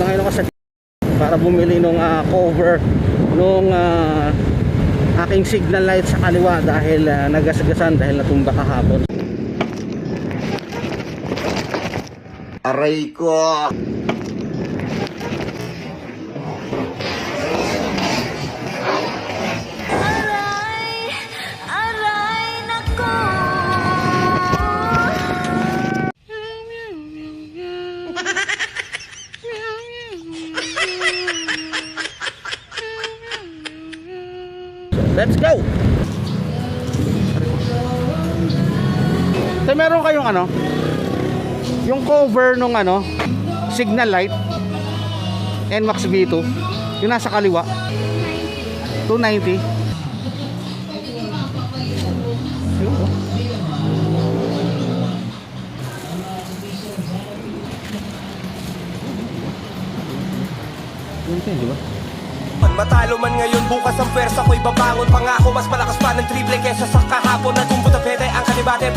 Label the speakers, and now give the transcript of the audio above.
Speaker 1: na ngayon ako sa para bumili ng cover nung ah, aking signal light sa kaliwa dahil ah, nagasagasan dahil natumba kahapon.
Speaker 2: Aray ko!
Speaker 3: Aray, aray, nako.
Speaker 1: Let's go! So meron kayong ano? Yung cover nung ano, signal light? NMAX V2 yung nasa kaliwa? 290 Yun din, di ba?
Speaker 4: Pag matalo man ngayon, bukas ang pwersa ko'y babangon Pangako, mas malakas pa ng triple kesa sa kahapon At kung buta pwede ang kalibate